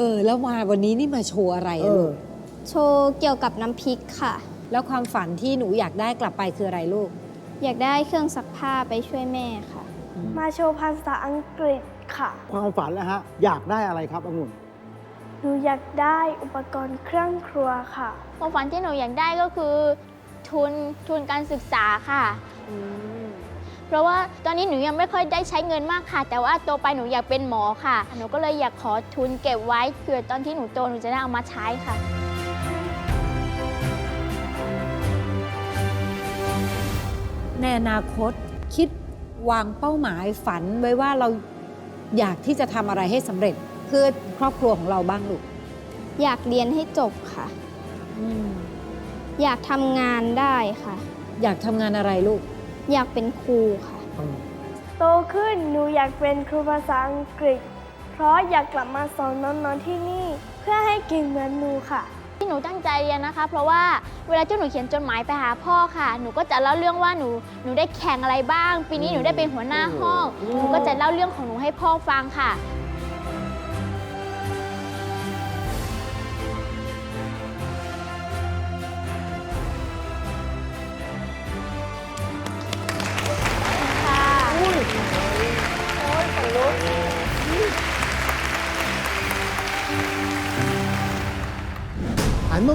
ออ แล้วมาวันนี้นี่มาโชว์อะไรเออะลูอกโชว์เกี่ยวกับน้ำพริกค่ะ แล้วความฝันที่หนูอยากได้กลับไปคืออะไรลูก อยากได้เครื่องซักผ้าไปช่วยแม่ค่ะ มาโชว์ภาษาอังกฤษค่ะ ความฝันแล้วฮะ อยากได้อะไรครับองุ่น หนูอยากได้อุปกรณ์เครื่องครัวค่ะ ความฝันที่หนูอยากได้ก็คือ ทุนทุนการศึกษาค่ะ เพราะว่าตอนนี้หนูยังไม่ค่อยได้ใช้เงินมากค่ะ แต่ว่าโตไปหนูอยากเป็นหมอค่ะ หนูก็เลยอยากขอทุนเก็บไว้เผื่อตอนที่หนูโตหนูจะได้เอามาใช้ค่ะ ในอนาคตคิดวางเป้าหมายฝันไว้ว่าเราอยากที่จะทำอะไรให้สำเร็จเพื่อครอบครัวของเราบ้างลูกอยากเรียนให้จบค่ะ อยากทำงานได้ค่ะ อยากทำงานอะไรลูก อยากเป็นครูค่ะ โตขึ้นหนูอยากเป็นครูภาษาอังกฤษ เพราะอยากกลับมาสอนน้องๆที่นี่ เพื่อให้เก่งเหมือนหนูค่ะ ที่หนูตั้งใจเรียนนะคะ เพราะว่าเวลาที่หนูเขียนจดหมายไปหาพ่อค่ะ หนูก็จะเล่าเรื่องว่าหนูหนูได้แข่งอะไรบ้าง ปีนี้หนูได้เป็นหัวหน้าห้อง หนูก็จะเล่าเรื่องของหนูให้พ่อฟังค่ะ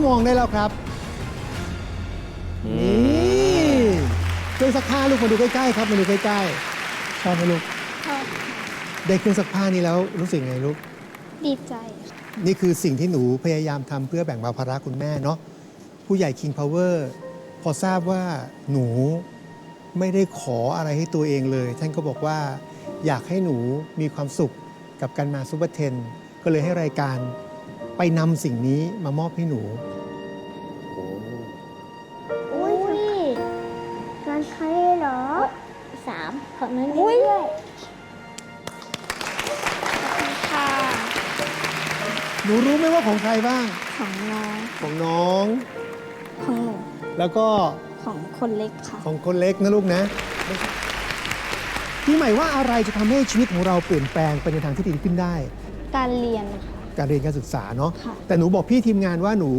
หันมามองได้แล้วครับนี่เครื่องซักผ้าลูกมาดูใกล้ๆครับมาดูใกล้ๆชอบไหมลูกชอบได้เครื่องซักผ้านี้แล้วรู้สึกไงลูก ดีใจค่ะนี่คือสิ่งที่หนูพยายามทำเพื่อแบ่งเบาภาระคุณแม่เนาะผู้ใหญ่ King Power พอทราบว่าหนูไม่ได้ขออะไรให้ตัวเองเลย ท่านก็บอกว่าอยากให้หนูมีความสุขกับการมาซูเปอร์เทนก็เลยให้รายการไปนำสิ่งนี้มามอบให้หนู หนูรู้ไหมว่าของใครบ้าง ของน้องของน้อง ของหนูแล้วก็ของคนเล็กค่ะ ของคนเล็กนะลูกนะพี่ใหม่ว่าอะไรจะทำให้ชีวิตของเราเปลี่ยนแปลงไปในทางที่ดีขึ้นได้ การเรียนนะคะการเรียนการศึกษาเนาะค่ะ แต่หนูบอกพี่ทีมงานว่าหนู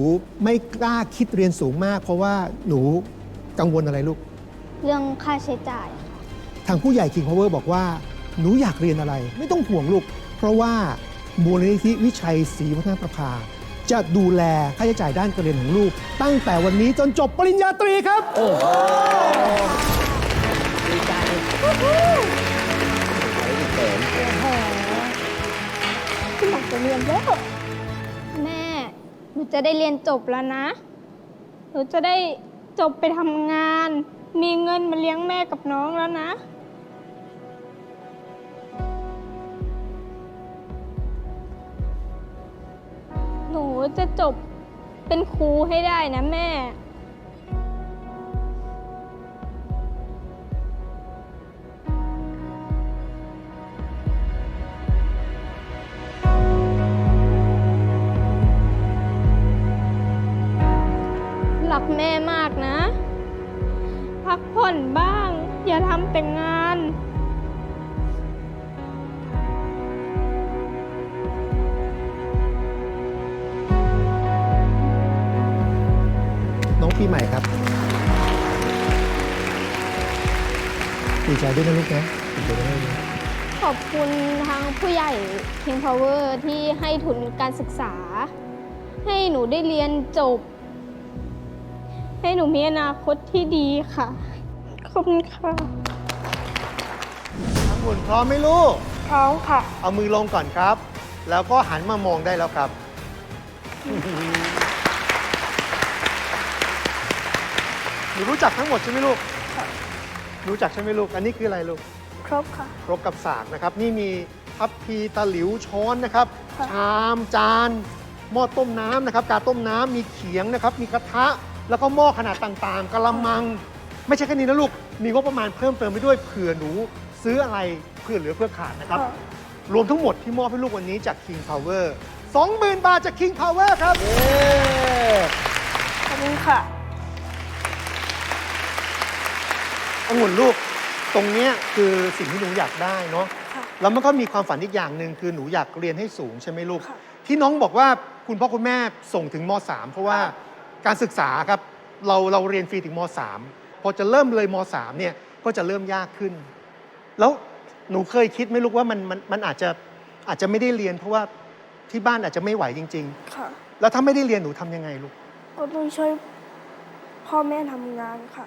ไม่กล้าคิดเรียนสูงมาก เพราะว่าหนูกังวลอะไรลูก เรื่องค่าใช้จ่ายค่ะ ทางผู้ใหญ่ King Power บอกว่า หนูอยากเรียนอะไร ไม่ต้องห่วงลูก เพราะว่า มูลนิธิวิชัยศรีวัฒนประภา จะดูแลค่าใช้จ่ายด้านการเรียนของลูก ตั้งแต่วันนี้จนจบปริญญาตรีครับ โอ้โหดีใจเขินที่อยากจะเรียนแล้วแม่ หนูจะได้เรียนจบแล้วนะ หนูจะได้จบไปทำงาน มีเงินมาเลี้ยงแม่กับน้องแล้วนะ จะจบเป็นครูให้ได้นะแม่รักแม่มากนะ พักผ่อนบ้าง อย่าทำแต่งาน ปีใหม่ครับดีใจด้วยนะลูกนะดีใจด้วยนะขอบคุณทางผู้ใหญ่ King Power ที่ให้ทุนการศึกษา ให้หนูได้เรียนจบ ให้หนูมีอนาคตที่ดีค่ะ ขอบคุณค่ะทั้งหมดพร้อมไหมลูก พร้อมค่ะ เอามือลงก่อนครับ แล้วก็หันมามองได้แล้วครับ หนูรู้จักทั้งหมดใช่ไหมลูก รู้จักใช่ไหมลูก อันนี้คืออะไรลูก ครบค่ะ ครกกับสากนะครับ นี่มีทัพพีตะหลิวช้อนนะครับ ค่ะ ชามจานหม้อต้มน้ำนะครับ กาต้มน้ำมีเขียงนะครับ มีกระทะแล้วก็หม้อขนาดต่างๆกะละมัง ไม่ใช่แค่นี้นะลูก มีงบประมาณเพิ่มเติมไปด้วยเผื่อหนูซื้ออะไรเพื่อเหลือเพื่อขาดนะครับ ค่ะ รวมทั้งหมดที่มอบให้ลูกวันนี้จาก King Power 20,000 บาทจาก King Power ครับเย้ขอบคุณค่ะ องุ่นลูก ตรงเนี้ยคือสิ่งที่หนูอยากได้เนาะ ค่ะ แล้วมันก็มีความฝันอีกอย่างหนึ่งคือหนูอยากเรียนให้สูงใช่ไหมลูก ค่ะ ที่น้องบอกว่าคุณพ่อคุณแม่ส่งถึงม .3 เพราะว่าการศึกษาครับเราเราเรียนฟรีถึงม .3 พอจะเริ่มเลยม .3 เนี่ยก็จะเริ่มยากขึ้น แล้วหนูเคยคิดไหมลูกว่ามันมันมันอาจจะอาจจะไม่ได้เรียน เพราะว่าที่บ้านอาจจะไม่ไหวจริง ค่ะ ๆ แล้วถ้าไม่ได้เรียนหนูทำยังไงลูก ก็ต้องช่วยพ่อแม่ทำงานค่ะ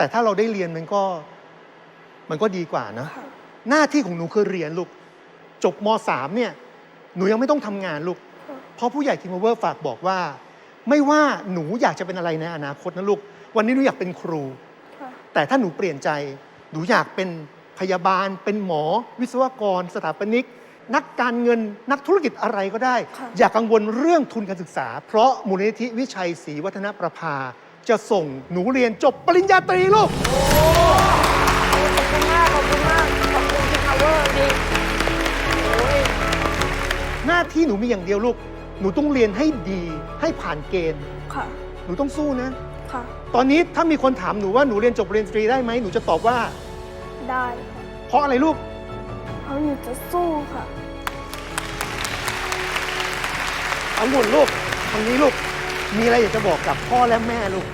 แต่ถ้าเราได้เรียนมันก็มันก็ดีกว่านะค่ะหน้าที่ของหนูคือเรียนลูก จบม .3 เนี่ย หนูยังไม่ต้องทำงานลูกค่ะเพราะผู้ใหญ่ทีมเวอร์ฝากบอกว่า ไม่ว่าหนูอยากจะเป็นอะไรในอนาคตนะลูก วันนี้หนูอยากเป็นครู ค่ะ แต่ถ้าหนูเปลี่ยนใจ หนูอยากเป็นพยาบาล เป็นหมอ วิศวกร สถาปนิก นักการเงิน นักธุรกิจอะไรก็ได้ ค่ะ อย่ากังวลเรื่องทุนการศึกษา เพราะมูลนิธิวิชัยศรีวัฒนประภา จะส่งหนูเรียนจบปริญญาตรีลูก ขอบคุณมาก ขอบคุณมาก ขอบคุณที่พาวเวอร์ดีโอ้ยหน้าที่หนูมีอย่างเดียวลูก หนูต้องเรียนให้ดีให้ผ่านเกณฑ์ ค่ะ หนูต้องสู้นะ ค่ะ ตอนนี้ถ้ามีคนถามหนูว่าหนูเรียนจบปริญญาตรีได้ไหมหนูจะตอบว่า ได้ค่ะเพราะอะไรลูก เพราะหนูจะสู้ค่ะ เอาหมุนลูกทางนี้ลูก มีอะไรอยากจะบอกกับพ่อและแม่ลูก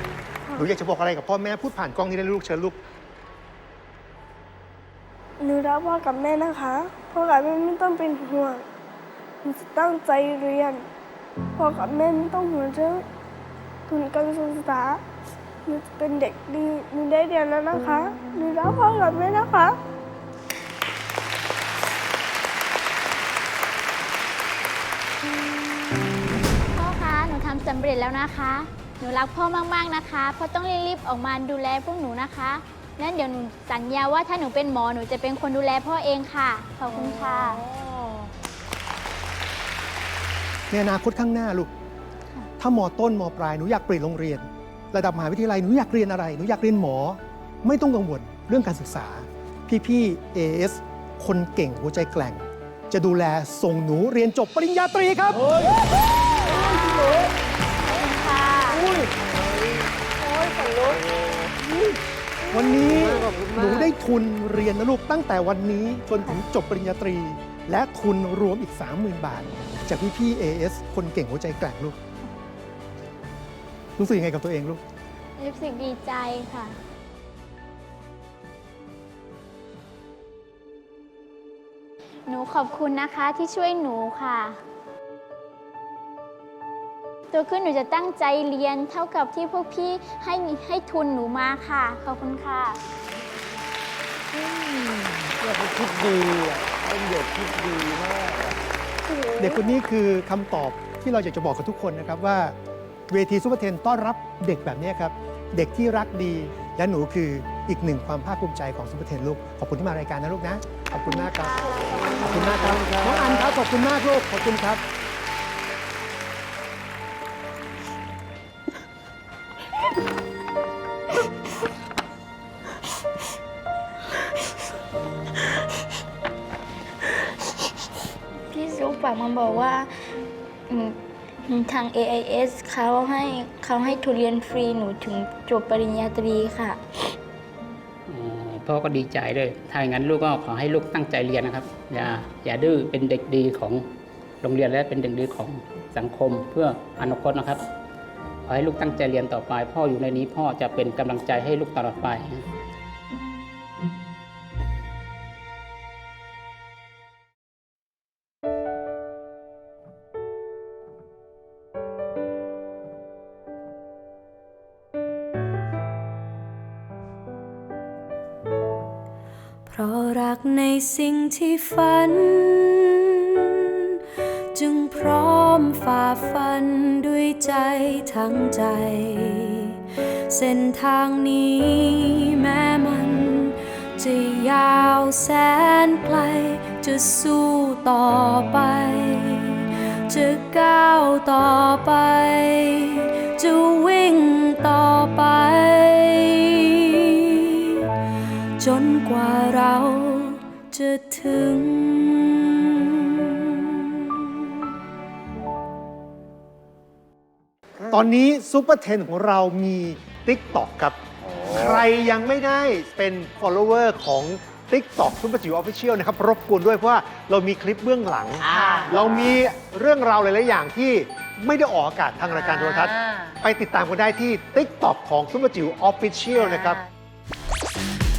หนูอยากจะบอกอะไรกับพ่อแม่พูดผ่านกล้องนี้ได้เลยลูกเชิญลูก หนูรักพ่อกับแม่นะคะพ่อกับแม่ไม่ต้องเป็นห่วงหนูจะตั้งใจเรียนพ่อกับแม่ไม่ต้องห่วงเรื่องทุนการศึกษาหนูจะเป็นเด็กดีหนูได้เรียนแล้วนะคะหนูรักพ่อกับแม่นะคะ สำเร็จแล้วนะคะ หนูรักพ่อมากๆนะคะพ่อต้องรีบๆออกมาดูแลพวกหนูนะคะนั้นเดี๋ยวหนูสัญญาว่าถ้าหนูเป็นหมอหนูจะเป็นคนดูแลพ่อเองค่ะ ขอบคุณค่ะ ในอนาคตข้างหน้าลูก ถ้ามอต้นมอปลายหนูอยากเปลี่ยนโรงเรียน ระดับมหาวิทยาลัยหนูอยากเรียนอะไรหนูอยากเรียนหมอ ไม่ต้องกังวลเรื่องการศึกษา พี่ๆ AS คนเก่งหัวใจแกร่ง จะดูแลส่งหนูเรียนจบปริญญาตรีครับ วันนี้หนูได้ทุนเรียนนะลูกตั้งแต่วันนี้จนถึงจบปริญญาตรี และทุนรวมอีก 30,000 บาท จากพี่พี่ๆ AS คนเก่งหัวใจแกร่งลูกรู้สึกยังไงกับตัวเองลูกรู้สึกดีใจค่ะ หนูขอบคุณนะคะที่ช่วยหนูค่ะ ตัวขึ้นหนูจะตั้งใจเรียนเท่ากับที่พวกพี่ให้ให้ทุนหนูมาค่ะ ขอบคุณค่ะคิดดีอะเป็นเด็กคิดดีมากอะเด็กคนนี้คือคำตอบที่เราอยากจะบอกกับทุกคนนะครับว่า เวทีซูเปอร์เทนต้อนรับเด็กแบบนี้ครับ เด็กที่รักดีและหนูคืออีกหนึ่งความภาคภูมิใจของซูเปอร์เทนลูก ขอบคุณที่มารายการนะลูกนะ ขอบคุณมากครับ ขอบคุณมากครับน้องอันครับ ขอบคุณมากลูก ขอบคุณครับ ฝากมาบอกว่าทาง AIS เขาให้เขาให้ทุเรียนฟรีหนูถึงจบปริญญาตรีค่ะพ่อก็ดีใจเลย ถ้าอย่างนั้นลูกก็ขอให้ลูกตั้งใจเรียนนะครับ อย่าอย่าดื้อเป็นเด็กดีของโรงเรียนและเป็นเด็กดีของสังคมเพื่ออนาคตนะครับ ขอให้ลูกตั้งใจเรียนต่อไป พ่ออยู่ในนี้พ่อจะเป็นกำลังใจให้ลูกตลอดไป เพราะรักในสิ่งที่ฝัน จึงพร้อมฝ่าฟันด้วยใจทั้งใจ เส้นทางนี้แม้มันจะยาวแสนไกล จะสู้ต่อไป จะก้าวต่อไป จะวิ่งต่อไป จนกว่าเราจะถึง ตอนนี้ซูเปอร์เทนของเรามี t ิ k t o k ครับ ใครยังไม่ได้เป็น follower ของ TikTok ซุปเปอร์จิ๋วออฟฟิเชียลนะครับ รบกวนด้วยเพราะว่าเรามีคลิปเบื้องหลัง อ่า เรามีเรื่องราวหลาย ๆ อย่างที่ไม่ได้ออกอากาศทางรายการโทรทัศน์อ่าไปติดตามกันได้ที่ TikTok ของซุปเปอร์จิ๋วออฟฟิเชียลนะครับ